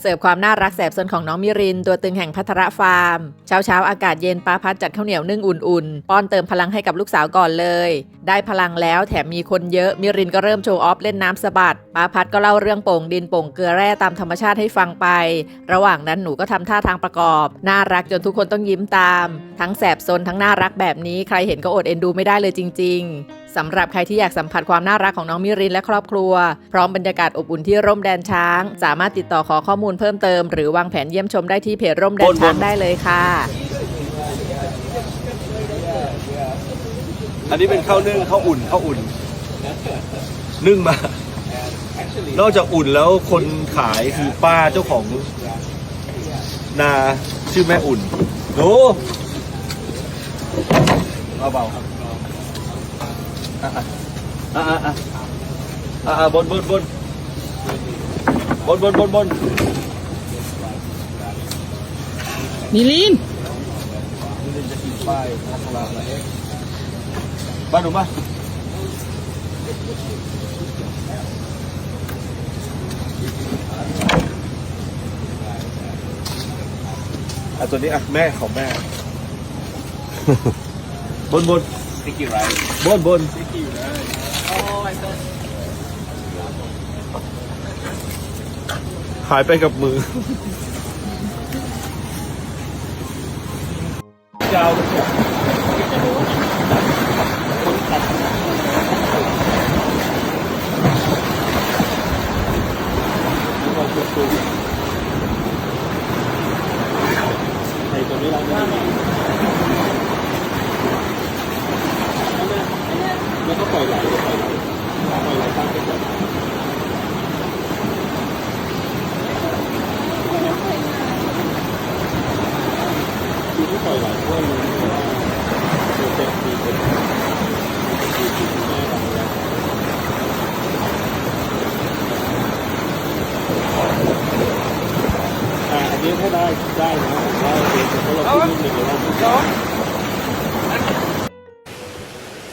เสิร์ฟความน่ารักแสบสนของน้องมิริน ตัวตึงแห่งพัทรฟาร์ม เช้าเช้าอากาศเย็นป้าพัดจัดข้าวเหนียวนึ่งอุ่นๆ ป้อนเติมพลังให้กับลูกสาวก่อนเลย ได้พลังแล้วแถมมีคนเยอะมิรินก็เริ่มโชว์ออฟเล่นน้ำสะบัดป้าพัดก็เล่าเรื่องโป่งดินโป่งเกลือแร่ตามธรรมชาติให้ฟังไป ระหว่างนั้นหนูก็ทำท่าทางประกอบ น่ารักจนทุกคนต้องยิ้มตาม ทั้งแสบซนทั้งน่ารักแบบนี้ใครเห็นก็อดเอ็นดูไม่ได้เลยจริง ๆ สำหรับใครที่อยากสัมผัสความน่ารักของน้องมิรินและครอบครัว พร้อมบรรยากาศอบอุ่นที่ร่มแดนช้าง สามารถติดต่อขอข้อมูลเพิ่มเติม หรือวางแผนเยี่ยมชมได้ที่เพจร่มแดนช้างได้เลยค่ะ อันนี้เป็นข้าวนึ่งข้าวอุ่นข้าวอุ่น นึ่งมา นอกจากอุ่นแล้วคนขายคือป้าเจ้าของ นาชื่อแม่อุ่นโนเบาๆครับ อะอะอะอะอะอะบนบนบนบนบนบนบนมิลินนี่จะกินป้ายทางตลาดอะไรบ้านหนูมาอะตัวนี้อะแม่ของแม่ บนบน sticky rice บนบน sticky rice หายไปกับมือยาวเลยเนี่ย ไอ้ตัวนี้เราไม่ได้แล้วก็ปล่อยไหลปล่อยไหลปล่อยไหลตามไปก่อนคื อที่ปล่อยไหลเพราะว่ารู้ว่าตัวเต็มดีเป็นดีที่แม่ทำแล้วอันนี้ถ้าได้ได้นะผมว่าเดี๋ยวเราพูดนิดหนึ่งเดี๋ยวเราพูด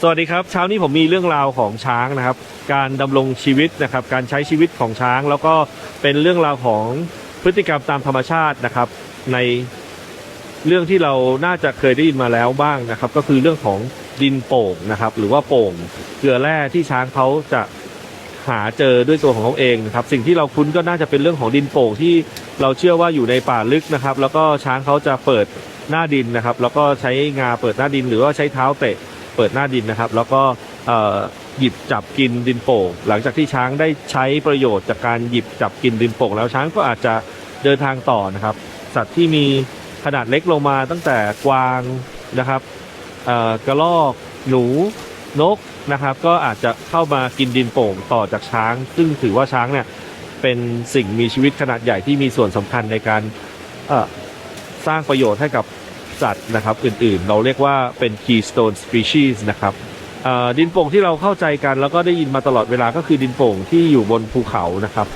สวัสดีครับเช้านี้ผมมีเรื่องราวของช้างนะครับ การดำรงชีวิตนะครับ การใช้ชีวิตของช้าง แล้วก็เป็นเรื่องราวของพฤติกรรมตามธรรมชาตินะครับ ใน เรื่องที่เราน่าจะเคยได้ยินมาแล้วบ้างนะครับ ก็คือเรื่องของดินโป่งนะครับ หรือว่าโป่งเกลือแร่ที่ช้างเขาจะหาเจอด้วยตัวของเขาเองนะครับ สิ่งที่เราคุ้นก็น่าจะเป็นเรื่องของดินโป่งที่เราเชื่อว่าอยู่ในป่าลึกนะครับ แล้วก็ช้างเขาจะเปิดหน้าดินนะครับ แล้วก็ใช้งาเปิดหน้าดิน หรือว่าใช้เท้าเตะเปิดหน้าดินนะครับ แล้วก็หยิบจับกินดินโป่งหลังจากที่ช้างได้ใช้ประโยชน์จากการหยิบจับกินดินโป่งแล้วช้างก็อาจจะเดินทางต่อนะครับ สัตว์ที่มี ขนาดเล็กลงมาตั้งแต่กวางนะครับกระรอกหนูนกนะครับ ก็อาจจะเข้ามากินดินโป่งต่อจากช้าง ซึ่งถือว่าช้างเนี่ยเป็นสิ่งมีชีวิตขนาดใหญ่ที่มีส่วนสำคัญในการสร้างประโยชน์ให้กับสัตว์นะครับอื่นๆ เราเรียกว่าเป็น keystone species นะครับดินโป่งที่เราเข้าใจกันแล้วก็ได้ยินมาตลอดเวลาก็คือดินโป่งที่อยู่บนภูเขานะครับ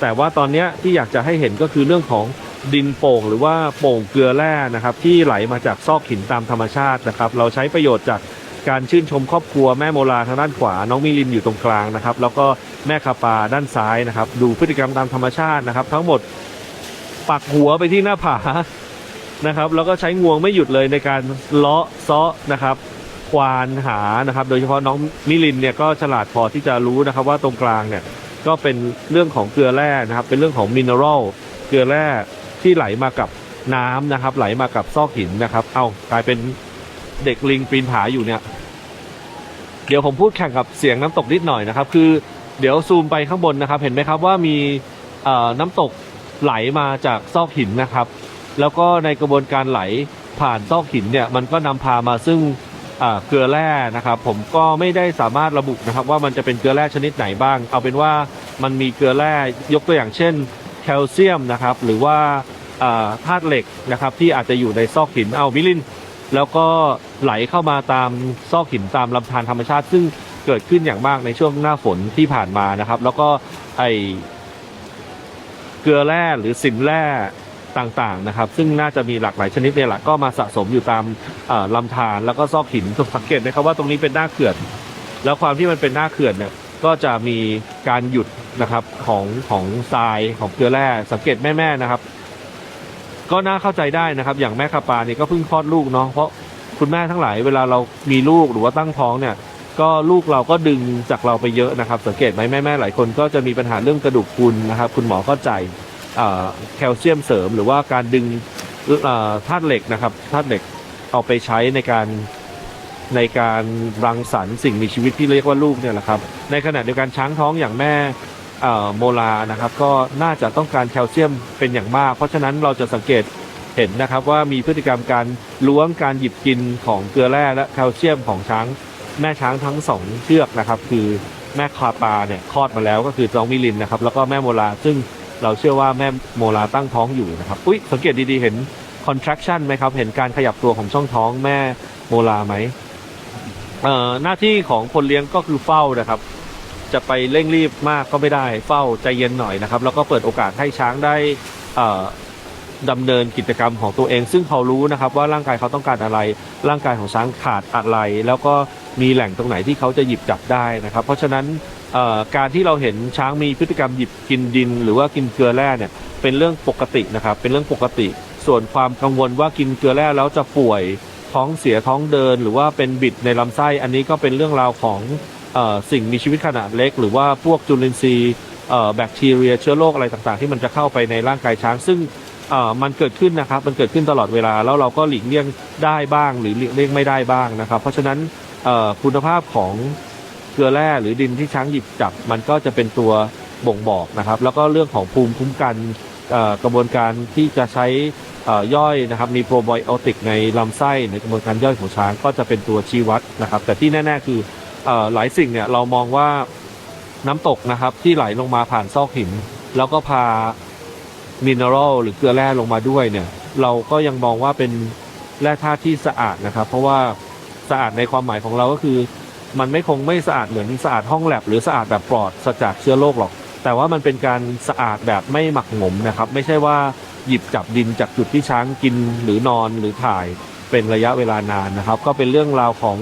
แต่ว่าตอนนี้ที่อยากจะให้เห็นก็คือเรื่องของ ดินโป่งหรือว่าโป่งเกลือแร่นะครับ ที่ไหลมาจากซอกหินตามธรรมชาตินะครับ เราใช้ประโยชน์จากการชื่นชมครอบครัวแม่โมลาทางด้านขวา น้องมิลินอยู่ตรงกลางนะครับ แล้วก็แม่คาปาด้านซ้ายนะครับ ดูพฤติกรรมตามธรรมชาตินะครับ ทั้งหมดปักหัวไปที่หน้าผานะครับ แล้วก็ใช้งวงไม่หยุดเลยในการเลาะเซาะนะครับควานหานะครับ โดยเฉพาะน้องมิลินเนี่ยก็ฉลาดพอที่จะรู้นะครับ ว่าตรงกลางเนี่ยก็เป็นเรื่องของเกลือแร่นะครับ เป็นเรื่องของมินเนอรัลเกลือแร่ ที่ไหลมากับน้ำนะครับ ไหลมากับซอกหินนะครับ เอากลายเป็นเด็กลิงปีนผาอยู่เนี่ย เดี๋ยวผมพูดแข่งกับเสียงน้ำตกนิดหน่อยนะครับ คือเดี๋ยวซูมไปข้างบนนะครับ เห็นไหมครับว่ามีน้ำตกไหลมาจากซอกหินนะครับ แล้วก็ในกระบวนการไหลผ่านซอกหินเนี่ย มันก็นำพามาซึ่งเกลือแร่นะครับ ผมก็ไม่ได้สามารถระบุนะครับ ว่ามันจะเป็นเกลือแร่ชนิดไหนบ้าง เอาเป็นว่ามันมีเกลือแร่ยกตัวอย่างเช่น แคลเซียมนะครับ หรือว่าธาตุเหล็กนะครับที่อาจจะอยู่ในซอกหินเอามิลิน แล้วก็ไหลเข้ามาตามซอกหินตามลำธารธรรมชาติ ซึ่งเกิดขึ้นอย่างมากในช่วงหน้าฝนที่ผ่านมานะครับ แล้วก็ไอเกลือแร่หรือสินแร่ต่างๆนะครับ ซึ่งน่าจะมีหลากหลายชนิดเนี่ยแหละก็มาสะสมอยู่ตามลำธารแล้วก็ซอกหินสังเกตไหมครับว่าตรงนี้เป็นหน้าเขื่อน แล้วความที่มันเป็นหน้าเขื่อนเนี่ย ก็จะมีการหยุดนะครับของของทรายของเกลือแร่สังเกตแม่ๆนะครับ ก็น่าเข้าใจได้นะครับ อย่างแม่คาปาเนี่ยก็เพิ่งคลอดลูกเนาะเพราะคุณแม่ทั้งหลายเวลาเรามีลูกหรือว่าตั้งท้องเนี่ย ก็ลูกเราก็ดึงจากเราไปเยอะนะครับ สังเกตไหมแม่ๆหลายคนก็จะมีปัญหาเรื่องกระดูกพุนนะครับ คุณหมอก็จ่ายเอ่อแคลเซียมเสริม หรือว่าการดึงธาตุเหล็กนะครับธาตุเหล็กเอาไปใช้ในการ ในการรังสรรค์สิ่งมีชีวิตที่เรียกว่าลูกเนี่ยแหละครับ ในขณะเดียวกันช้างท้องอย่างแม่โมลานะครับก็น่าจะต้องการแคลเซียมเป็นอย่างมาก เพราะฉะนั้นเราจะสังเกตเห็นนะครับว่ามีพฤติกรรมการล้วงการหยิบกินของเกลือแร่และแคลเซียมของช้างแม่ช้างทั้งสองเชือกนะครับ คือแม่คาปาเนี่ยคลอดมาแล้วก็คือน้องมิลินนะครับ แล้วก็แม่โมลา ซึ่งเราเชื่อว่าแม่โมลาตั้งท้องอยู่นะครับอุ้ยสังเกตดีๆเห็น contraction ไหมครับ เห็นการขยับตัวของช่องท้องแม่โมลาไหม หน้าที่ของคนเลี้ยงก็คือเฝ้านะครับ จะไปเร่งรีบมากก็ไม่ได้ เฝ้าใจเย็นหน่อยนะครับ แล้วก็เปิดโอกาสให้ช้างได้เอ่อดำเนินกิจกรรมของตัวเอง ซึ่งเขารู้นะครับว่าร่างกายเขาต้องการอะไร ร่างกายของช้างขาดอะไร แล้วก็มีแหล่งตรงไหนที่เขาจะหยิบจับได้นะครับ เพราะฉะนั้นการที่เราเห็นช้างมีพฤติกรรมหยิบกินดิน หรือว่ากินเกลือแร่เนี่ยเป็นเรื่องปกตินะครับ เป็นเรื่องปกติ ส่วนความกังวลว่ากินเกลือแร่แล้วจะป่วย ท้องเสียท้องเดิน หรือว่าเป็นบิดในลำไส้ อันนี้ก็เป็นเรื่องราวของอสิ่งมีชีวิตขนาดเล็ก หรือว่าพวกจุลินทรีย์แบคทีเรียเชื้อโรคอะไรต่างๆ ที่มันจะเข้าไปในร่างกายช้าง ซึ่งมันเกิดขึ้นนะครับมันเกิดขึ้นตลอดเวลาแล้วเราก็หลีกเลี่ยงได้บ้าง หรือหลีกเลี่ยงไม่ได้บ้างนะครับ เพราะฉะนั้นคุณภาพของเกลือแร่หรือดินที่ช้างหยิบจับ มันก็จะเป็นตัวบ่งบอกนะครับ แล้วก็เรื่องของภูมิคุ้มกันกระบวนการที่จะใช้ ย่อยนะครับมีโปรไบโอติกในลำไส้ในกระบวนการย่อยของช้างก็จะเป็นตัวชี้วัดนะครับ แต่ที่แน่ ๆ คืออหลายสิ่งเนี่ยเรามองว่าน้ำตกนะครับที่ไหลลงมาผ่านซอกหิน แล้วก็พามินเนอรัลหรือเกลือแร่ลงมาด้วยเนี่ย เราก็ยังมองว่าเป็นแร่ธาตุที่สะอาดนะครับ เพราะว่าสะอาดในความหมายของเราก็คือ มันไม่คงไม่สะอาดเหมือนสะอาดห้องแลบหรือสะอาดแบบปลอดจากเชื้อโรคหรอก แต่ว่ามันเป็นการสะอาดแบบไม่หมักหมมนะครับ ไม่ใช่ว่า หยิบจับดินจากจุดที่ช้างกินหรือนอนหรือถ่ายเป็นระยะเวลานานนะครับ ก็เป็นเรื่องราวของ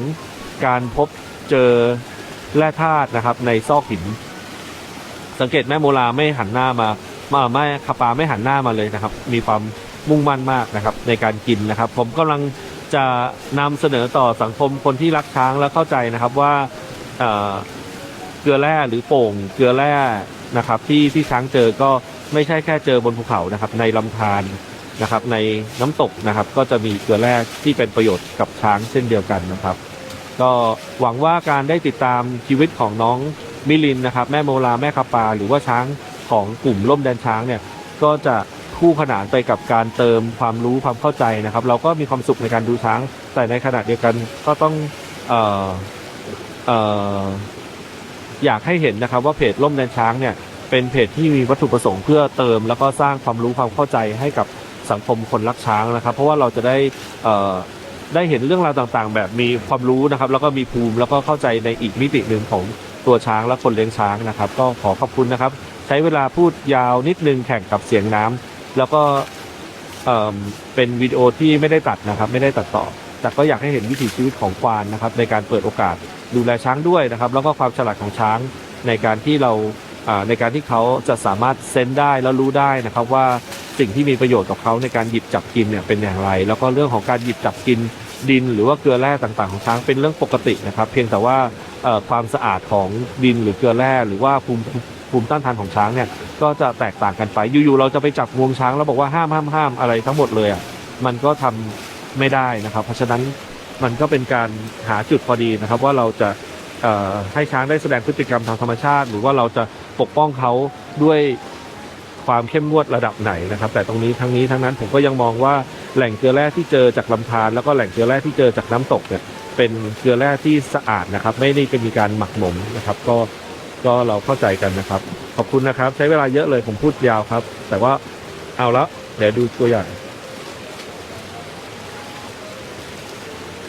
การพบเจอแร่ธาตุนะครับ ในซอกหิน สังเกตแม่โมลาไม่หันหน้ามามาแม่คาปาไม่หันหน้ามาเลยนะครับ มีความมุ่งมั่นมากนะครับ ในการกินนะครับ ผมกำลังจะนำเสนอต่อสังคมคนที่รักช้างและเข้าใจนะครับว่าเกลือแร่หรือโป่งเกลือแร่นะครับ ที่ที่ช้างเจอก็ ไม่ใช่แค่เจอบนภูเขานะครับ ในลำธารนะครับ ในน้ำตกนะครับ ก็จะมีเกลือแร่ที่เป็นประโยชน์กับช้างเช่นเดียวกันนะครับ ก็หวังว่าการได้ติดตามชีวิตของน้องมิลินนะครับ แม่โมลาแม่คาปา หรือว่าช้างของกลุ่มร่มแดนช้างเนี่ยก็จะคู่ขนานไปกับการเติมความรู้ความเข้าใจนะครับ เราก็มีความสุขในการดูช้าง แต่ในขณะเดียวกันก็ต้องเอ่อเอ่ออยากให้เห็นนะครับว่าเพจล่มแดนช้างเนี่ย เป็นเพจที่มีวัตถุประสงค์เพื่อเติม แล้วก็สร้างความรู้ความเข้าใจให้กับสังคมคนรักช้างนะครับ เพราะว่าเราจะได้ได้เห็นเรื่องราวต่างๆ แบบมีความรู้นะครับ แล้วก็มีภูมิแล้วก็เข้าใจในอีกมิติหนึ่งของตัวช้างและคนเลี้ยงช้างนะครับ ก็ขอขอบคุณนะครับ ใช้เวลาพูดยาวนิดนึงแข่งกับเสียงน้ำแล้วก็เป็นวิดีโอที่ไม่ได้ตัดนะครับ ไม่ได้ตัดต่อ แต่ก็อยากให้เห็นวิถีชีวิตของควานนะครับ ในการเปิดโอกาสดูแลช้างด้วยนะครับ แล้วก็ความฉลาดของช้างในการที่เรา ในการที่เขาจะสามารถเซนได้แล้วรู้ได้นะครับว่าสิ่งที่มีประโยชน์กับเขาในการหยิบจับกินเนี่ยเป็นอย่างไร แล้วก็เรื่องของการหยิบจับกินดิน หรือว่าเกลือแร่ต่างๆ ของช้างเป็นเรื่องปกตินะครับ เพียงแต่ว่าความสะอาดของดินหรือเกลือแร่หรือว่าภูมิภูมิต้านทานของช้างเนี่ยก็จะแตกต่างกันไปอยู่ๆเราจะไปจับงวงช้างแล้วบอกว่าห้ามห้ามห้ามอะไรทั้งหมดเลยอะมันก็ทำไม่ได้นะครับ เพราะฉะนั้นมันก็เป็นการหาจุดพอดีนะครับว่าเราจะให้ช้างได้แสดงพฤติกรรมทางธรรมชาติ หรือว่าเราจะ ปกป้องเขาด้วยความเข้มงวดระดับไหนนะครับ แต่ตรงนี้ทั้งนี้ทั้งนั้นผมก็ยังมองว่าแหล่งเกลือแร่ที่เจอจากลำธารแล้วก็แหล่งเกลือแร่ที่เจอจากน้ำตกเนี่ยเป็นเกลือแร่ที่สะอาดนะครับ ไม่ได้เป็นมีการหมักหมมนะครับ ก็ก็เราเข้าใจกันนะครับ ขอบคุณนะครับ ใช้เวลาเยอะเลยผมพูดยาวครับ แต่ว่าเอาละเดี๋ยวดูตัวอย่าง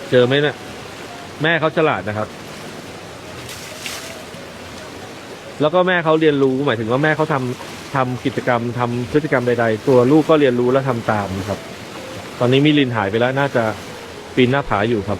เจอไหมเนี่ยแม่เขาฉลาดนะครับ แล้วก็แม่เขาเรียนรู้หมายถึงว่าแม่เขาทำทำกิจกรรมทำพฤติกรรมใด ๆ ตัวลูกก็เรียนรู้และทำตามนะครับ ตอนนี้มิลินหายไปแล้วน่าจะปีนหน้าผาอยู่ครับ